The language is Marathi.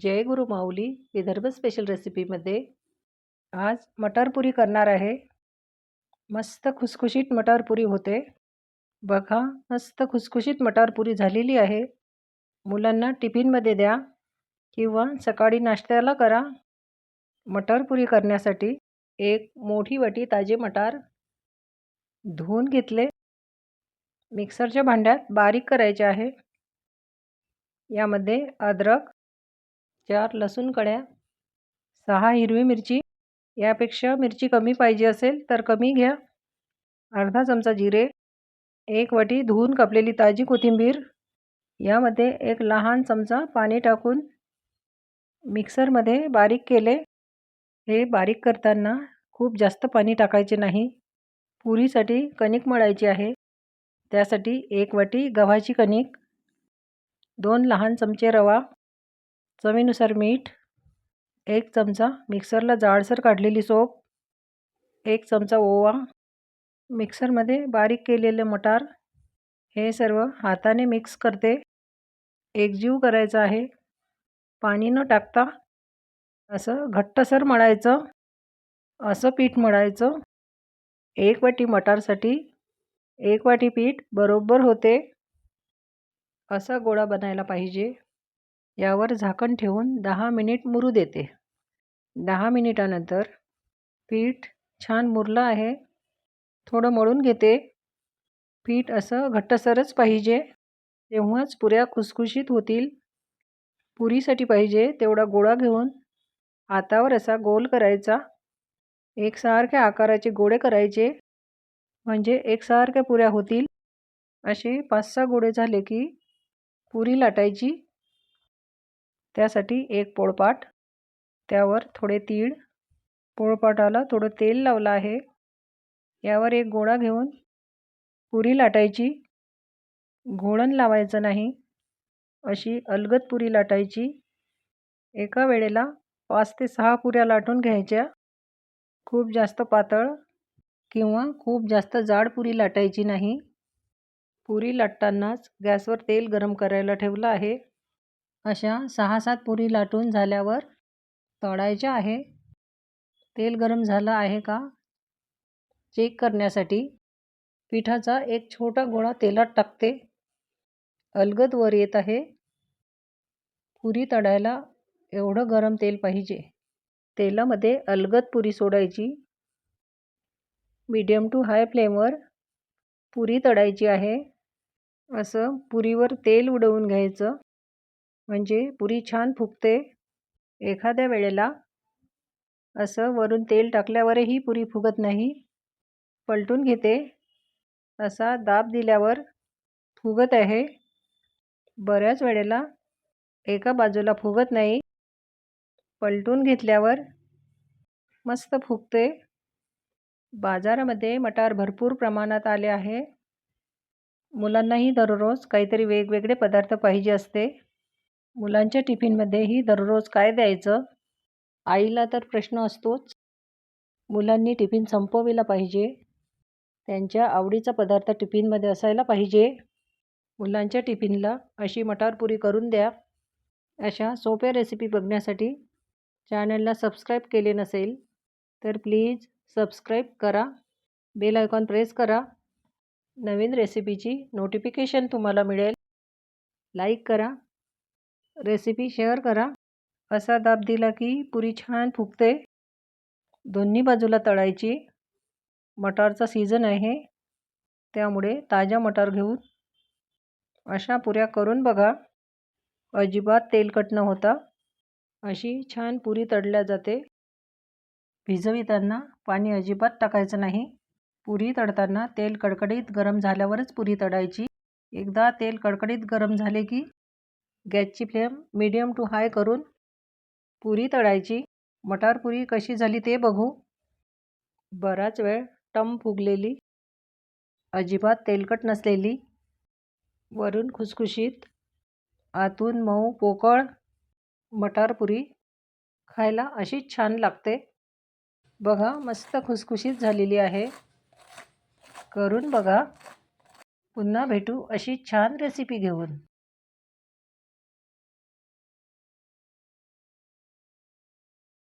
जय गुरु माऊली विदर्भ स्पेशल रेसिपीमध्ये आज मटार पुरी करणार आहे. मस्त खुसखुशीत मटार पुरी होते. बघा मस्त खुसखुशीत मटार पुरी झालेली आहे. मुलांना टिफिनमध्ये द्या किंवा सकाळी नाश्त्याला करा. मटार पुरी करण्यासाठी एक मोठी वाटी ताजे मटार धुवून घेतले. मिक्सरच्या भांड्यात बारीक करायचे आहे. यामध्ये अद्रक चार लसूण कड्या सहा हिरवी मिरची यापेक्षा मिरची कमी पाहिजे असेल तर कमी घ्या. अर्धा चमचा जिरे एक वटी धुवून कापलेली ताजी कोथिंबीर यामध्ये एक लहान चमचा पाणी टाकून मिक्सरमध्ये बारीक केले. हे बारीक करताना खूप जास्त पाणी टाकायचे नाही. पुरीसाठी कणिक मळायची आहे. त्यासाठी एक वाटी गव्हाची कणिक दोन लहान चमचे रवा चवीनुसार मीठ एक चमचा मिक्सरला जाडसर काढलेली सोप एक चमचा ओवा. मिक्सरमध्ये बारीक केलेले मटार हे सर्व हाताने मिक्स करते. एकजीव करायचं आहे. पाणी न टाकता असं घट्टसर मळायचं. असं पीठ मळायचं. एक वाटी मटारसाठी एक वाटी पीठ बरोबर होते. असा गोळा बनायला पाहिजे. यावर झाकण ठेवून दहा मिनिट मुरू देते. दहा मिनिटानंतर पीठ छान मुरलं आहे. थोडं मळून घेते. पीठ असं घट्टसरच पाहिजे. तेव्हाच पुऱ्या खुसखुशीत होतील. पुरीसाठी पाहिजे तेवढा गोळा घेऊन. हातावर असा गोल करायचा. एकसारख्या आकाराचे गोळे करायचे. म्हणजे एकसारख्या पुऱ्या होतील. असे पाच सहा गोळे झाले की पुरी लाटायची. त्यासाठी एक पोळपाट त्यावर थोडे तीळ. पोळपाटाला थोडं तेल लावलं आहे. यावर एक गोळा घेऊन पुरी लाटायची. घोळण लावायचं नाही. अशी अलगद पुरी लाटायची. एका वेळेला पाच ते सहा पुऱ्या लाटून घ्यायच्या. खूप जास्त पातळ किंवा खूप जास्त जाड पुरी लाटायची नाही. पुरी लाटतानाच गॅसवर तेल गरम करायला ठेवलं आहे. अशा सहा सात पुरी लाटून झाल्यावर तळायच्या आहे. तेल गरम झालं आहे का? चेक करण्यासाठी पिठाचा एक छोटा गोळा तेलात टाकते. अलगद वर येत आहे. पुरी तळायला एवढं गरम तेल पाहिजे. तेलामध्ये अलगद पुरी सोडायची. मीडियम टू हाय फ्लेमवर पुरी तळायची आहे. असं पुरीवर तेल उडवून घ्यायचं. म्हणजे पुरी छान फुगते. एखाद्या वेळेला असं वरून तेल टाकल्यावरही पुरी फुगत नाही. पलटून घेते. असा दाब दिल्यावर फुगत आहे. बऱ्याच वेळेला एका बाजूला फुगत नाही. पलटून घेतल्यावर मस्त फुगते. बाजारामध्ये मटार भरपूर प्रमाणात आले आहे. मुलांनाही दररोज काहीतरी वेगवेगळे पदार्थ पाहिजे असते. मुलांच्या टिफिनमध्येही दररोज काय द्यायचं? आईला तर प्रश्न असतोच. मुलांनी टिफिन संपविला पाहिजे. त्यांच्या आवडीचा पदार्थ टिफिनमध्ये असायला पाहिजे. मुलांच्या टिफिनला अशी मटारपुरी करून द्या. अशा सोप्या रेसिपी बघण्यासाठी चॅनलला सबस्क्राईब केले नसेल तर प्लीज सबस्क्राईब करा. बेल आयकॉन प्रेस करा. नवीन रेसिपीची नोटिफिकेशन तुम्हाला मिळेल. लाईक करा. रेसिपी शेअर करा. असा दाब दिला की पुरी छान फुगते. दोन्ही बाजूला तळायची. मटारचा सीझन आहे. त्यामुळे ताज्या मटार घेऊन अशा पुऱ्या करून बघा. अजिबात तेलकट न होता अशी छान पुरी तळल्या जाते. भिजविताना पाणी अजिबात टाकायचं नाही. पुरी तळताना तेल कडकडीत गरम झाल्यावरच पुरी तळायची. एकदा तेल कडकडीत गरम झाले की गॅसची फ्लेम मीडियम टू हाय करून पुरी तळायची. मटार पुरी कशी झाली ते बघू. बराच वेळ टम फुगलेली. अजिबात तेलकट नसलेली. वरून खुसखुशीत. आतून मऊ पोकळ मटार पुरी खायला अशीच छान लागते. बघा मस्त खुसखुशीत झालेली आहे. करून बघा. पुन्हा भेटू अशी छान रेसिपी घेऊन.